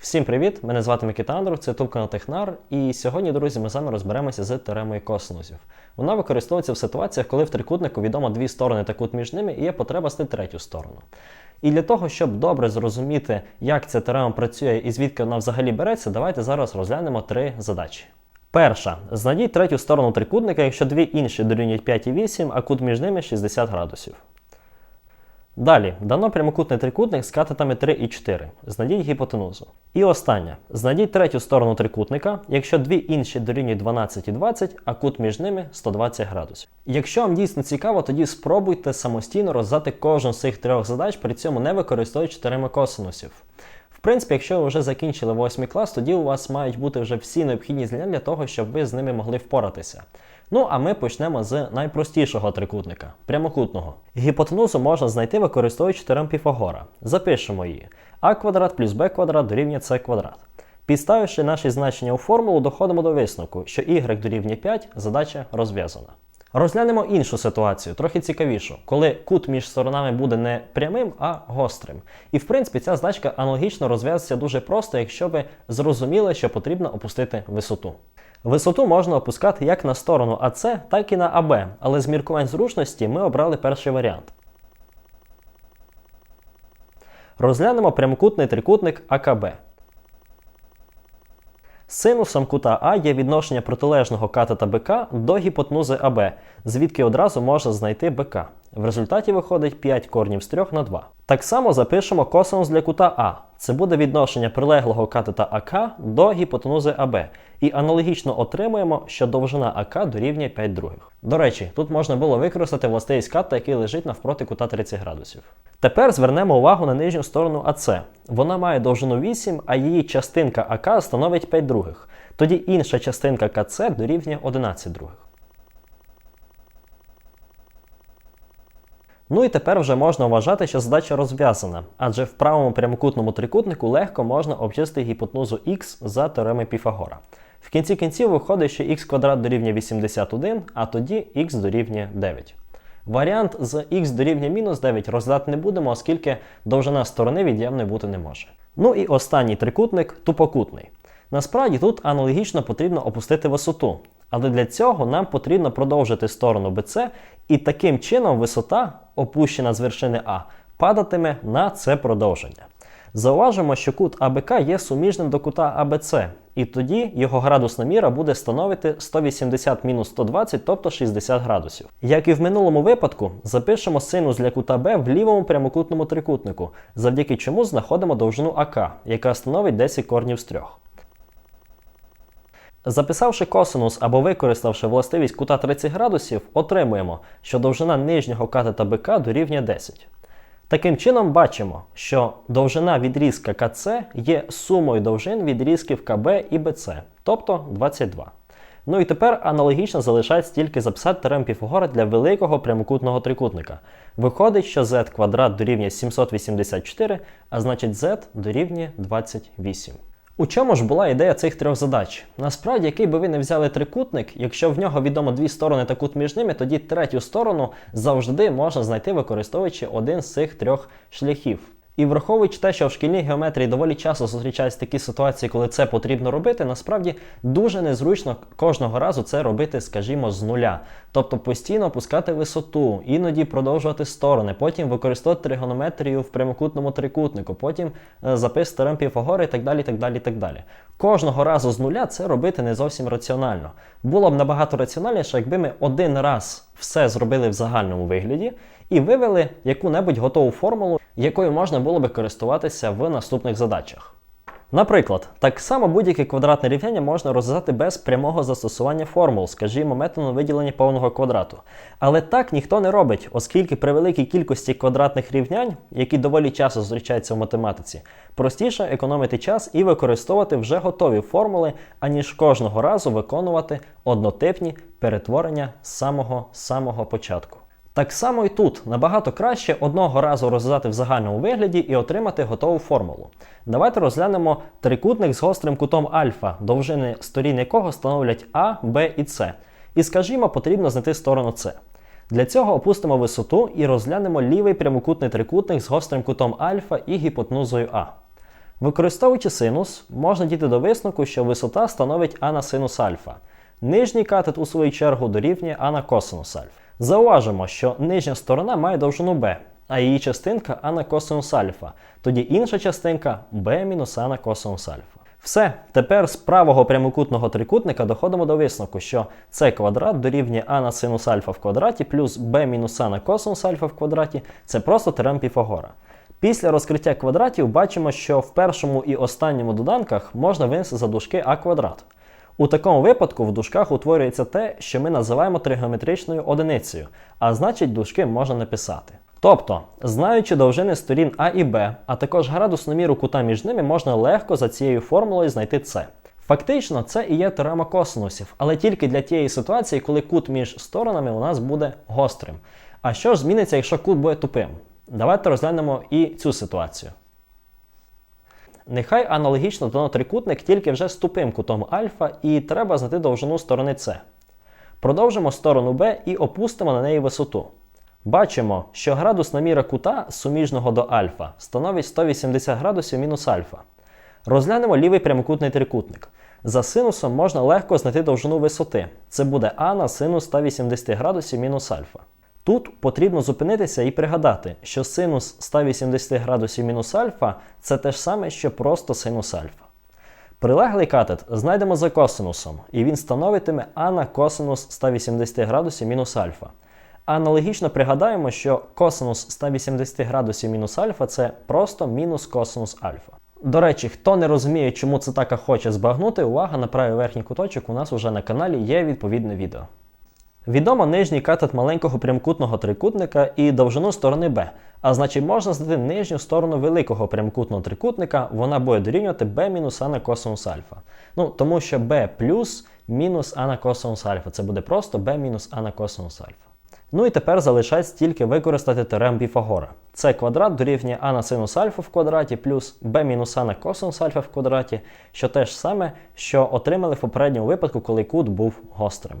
Всім привіт! Мене звати Микита Андров, це YouTube канал Технар. І сьогодні, друзі, ми з вами розберемося з теоремою косинусів. Вона використовується в ситуаціях, коли в трикутнику відомо дві сторони та кут між ними і є потреба знайти третю сторону. І для того, щоб добре зрозуміти, як ця теорема працює і звідки вона взагалі береться, давайте зараз розглянемо три задачі. Перша. Знайдіть третю сторону трикутника, якщо дві інші дорівнюють 5 і 8, а кут між ними 60 градусів. Далі, дано прямокутний трикутник з катетами 3 і 4. Знайдіть гіпотенузу. І останнє. Знайдіть третю сторону трикутника, якщо дві інші дорівнюють 12 і 20, а кут між ними 120 градусів. Якщо вам дійсно цікаво, тоді спробуйте самостійно роздати кожну з цих трьох задач, при цьому не використовуючи теореми косинусів. В принципі, якщо ви вже закінчили 8 клас, тоді у вас мають бути вже всі необхідні знання для того, щоб ви з ними могли впоратися. Ну, а ми почнемо з найпростішого трикутника прямокутного. Гіпотенузу можна знайти, використовуючи теорем Піфагора. Запишемо її. а квадрат плюс b квадрат дорівнює c квадрат. Підставивши наші значення у формулу, доходимо до висновку, що y дорівнює 5, задача розв'язана. Розглянемо іншу ситуацію, трохи цікавішу, коли кут між сторонами буде не прямим, а гострим. І в принципі ця задачка аналогічно розв'язується дуже просто, якщо ви зрозуміли, що потрібно опустити висоту. Висоту можна опускати як на сторону АС, так і на АБ, але з міркувань зручності ми обрали перший варіант. Розглянемо прямокутний трикутник АКБ. Синусом кута А є відношення протилежного катета БК до гіпотенузи АБ, звідки одразу можна знайти БК. В результаті виходить 5 корнів з 3 на 2. Так само запишемо косинус для кута А. Це буде відношення прилеглого катета АК до гіпотенузи АБ. І аналогічно отримуємо, що довжина АК дорівнює 5 других. До речі, тут можна було використати властивість ката, який лежить навпроти кута 30 градусів. Тепер звернемо увагу на нижню сторону АЦ. Вона має довжину 8, а її частинка АК становить 5 других. Тоді інша частинка КЦ дорівнює 11 других. Ну і тепер вже можна вважати, що задача розв'язана, адже в правому прямокутному трикутнику легко можна обчистити гіпотенузу х за теореми Піфагора. В кінці кінців виходить, що х квадрат дорівнює 81, а тоді х дорівнює 9. Варіант з х дорівнює мінус 9 розглядати не будемо, оскільки довжина сторони від'ємною бути не може. Ну і останній трикутник тупокутний. Насправді тут аналогічно потрібно опустити висоту. Але для цього нам потрібно продовжити сторону BC, і таким чином висота, опущена з вершини А, падатиме на це продовження. Зауважимо, що кут АБК є суміжним до кута АБЦ, і тоді його градусна міра буде становити 180 мінус 120, тобто 60 градусів. Як і в минулому випадку, запишемо синус для кута Б в лівому прямокутному трикутнику, завдяки чому знаходимо довжину АК, яка становить 10 корнів з 3. Записавши косинус або використавши властивість кута 30 градусів, отримуємо, що довжина нижнього катета БК дорівнює 10. Таким чином, бачимо, що довжина відрізка КЦ є сумою довжин відрізків КБ і БЦ, тобто 22. Ну і тепер аналогічно залишається тільки записати теорем Піфагора для великого прямокутного трикутника. Виходить, що z квадрат дорівнює 784, а значить z дорівнює 28. У чому ж була ідея цих трьох задач? Насправді, який би ви не взяли трикутник, якщо в нього відомо дві сторони та кут між ними, тоді третю сторону завжди можна знайти, використовуючи один з цих трьох шляхів. І враховуючи те, що в шкільній геометрії доволі часто зустрічаються такі ситуації, коли це потрібно робити, насправді дуже незручно кожного разу це робити, скажімо, з нуля. Тобто постійно опускати висоту, іноді продовжувати сторони, потім використовувати тригонометрію в прямокутному трикутнику, потім е, запис теорем Піфагора і так далі. так далі, так далі. Кожного разу з нуля це робити не зовсім раціонально. Було б набагато раціональніше, якби ми один раз все зробили в загальному вигляді і вивели яку-небудь готову формулу, якою можна було би користуватися в наступних задачах. Наприклад, так само будь-яке квадратне рівняння можна розв'язати без прямого застосування формул, скажімо, методом виділення повного квадрату. Але так ніхто не робить, оскільки при великій кількості квадратних рівнянь, які доволі часто зустрічаються в математиці, простіше економити час і використовувати вже готові формули, аніж кожного разу виконувати однотипні перетворення з самого самого початку. Так само і тут набагато краще одного разу розв'язати в загальному вигляді і отримати готову формулу. Давайте розглянемо трикутник з гострим кутом альфа, довжини сторін якого становлять А, Б і С. І скажімо, потрібно знайти сторону С. Для цього опустимо висоту і розглянемо лівий прямокутний трикутник з гострим кутом альфа і гіпотенузою А. Використовуючи синус, можна дійти до висновку, що висота становить а на синус альфа. Нижній катет, у свою чергу, дорівнює а на косинус альфа. Зауважимо, що нижня сторона має довжину b, а її частинка а на косинус альфа. Тоді інша частинка b мінус а на косинус альфа. Все, тепер з правого прямокутного трикутника доходимо до висновку, що c квадрат дорівнює а на синус альфа в квадраті плюс b мінус а на косинус альфа в квадраті це просто теорем Піфагора. Після розкриття квадратів бачимо, що в першому і останньому доданках можна винести за дужки а квадрат. У такому випадку в дужках утворюється те, що ми називаємо тригонометричною одиницею, а значить дужки можна написати. Тобто, знаючи довжини сторін А і Б, а також градусну міру кута між ними, можна легко за цією формулою знайти С. Фактично, це і є теорема косинусів, але тільки для тієї ситуації, коли кут між сторонами у нас буде гострим. А що ж зміниться, якщо кут буде тупим? Давайте розглянемо і цю ситуацію. Нехай аналогічно дано трикутник тільки вже з тупим кутом альфа, і треба знайти довжину сторони С. Продовжимо сторону Б і опустимо на неї висоту. Бачимо, що градусна міра кута суміжного до альфа становить 180 градусів мінус альфа. Розглянемо лівий прямокутний трикутник. За синусом можна легко знайти довжину висоти. Це буде а на синус 180 градусів мінус альфа. Тут потрібно зупинитися і пригадати, що синус 180 градусів мінус альфа це те ж саме, що просто синус альфа. Прилеглий катет знайдемо за косинусом, і він становитиме а на косинус 180 градусів мінус альфа. Аналогічно пригадаємо, що косинус 180 градусів мінус альфа це просто мінус косинус альфа. До речі, хто не розуміє, чому це така хоче збагнути, увага на правий верхній куточок у нас уже на каналі є відповідне відео. Відомо нижній катет маленького прямокутного трикутника і довжину сторони b, а значить можна знайти нижню сторону великого прямокутного трикутника, вона буде дорівнювати b мінус а на косинус альфа. Ну, тому що b плюс мінус а на косинус альфа. Це буде просто b мінус а на косинус альфа. Ну і тепер залишається тільки використати теорему Піфагора. Це квадрат дорівнює а на синус альфа в квадраті плюс b мінус а на косинус альфа в квадраті, що те ж саме, що отримали в попередньому випадку, коли кут був гострим.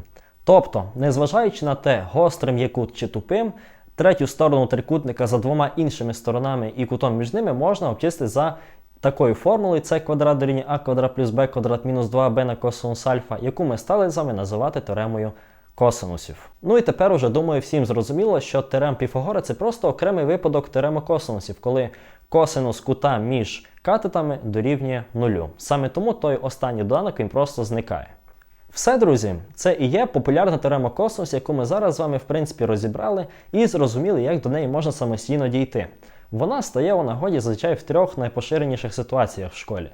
Тобто, незважаючи на те, гострим є кут чи тупим, третю сторону трикутника за двома іншими сторонами і кутом між ними можна обчистити за такою формулою це квадрат дорівнює а квадрат плюс b квадрат мінус 2b на косинус альфа, яку ми стали з вами називати теоремою косинусів. Ну і тепер уже думаю, всім зрозуміло, що теорем Піфагора це просто окремий випадок теореми косинусів, коли косинус кута між катетами дорівнює нулю. Саме тому той останній доданок він просто зникає. Все, друзі, це і є популярна теорема косинусів, яку ми зараз з вами в принципі розібрали і зрозуміли, як до неї можна самостійно дійти. Вона стає у нагоді зазвичай в трьох найпоширеніших ситуаціях в школі.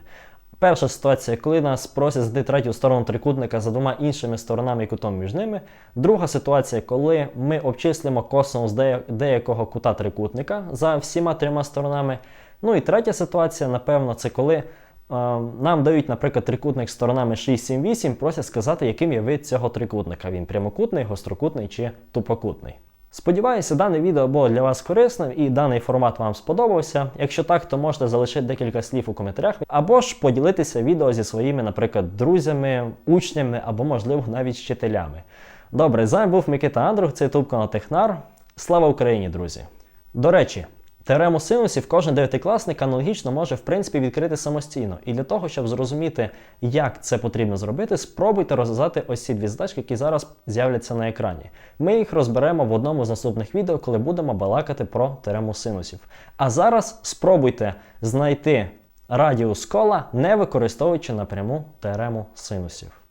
Перша ситуація, коли нас просять знайти третю сторону трикутника за двома іншими сторонами і кутом між ними. Друга ситуація, коли ми обчислимо косинус деякого кута трикутника за всіма трьома сторонами. Ну і третя ситуація, напевно, це коли нам дають, наприклад, трикутник з сторонами 6, 7, 8, просять сказати, яким є вид цього трикутника. Він прямокутний, гострокутний чи тупокутний. Сподіваюся, дане відео було для вас корисним і даний формат вам сподобався. Якщо так, то можете залишити декілька слів у коментарях, або ж поділитися відео зі своїми, наприклад, друзями, учнями або, можливо, навіть вчителями. Добре, з вами був Микита Андрух, це ютуб канал Технар. Слава Україні, друзі! До речі. Теорему синусів кожен дев'ятикласник аналогічно може в принципі відкрити самостійно. І для того, щоб зрозуміти, як це потрібно зробити, спробуйте розв'язати ось ці дві задачки, які зараз з'являться на екрані. Ми їх розберемо в одному з наступних відео, коли будемо балакати про теорему синусів. А зараз спробуйте знайти радіус кола, не використовуючи напряму теорему синусів.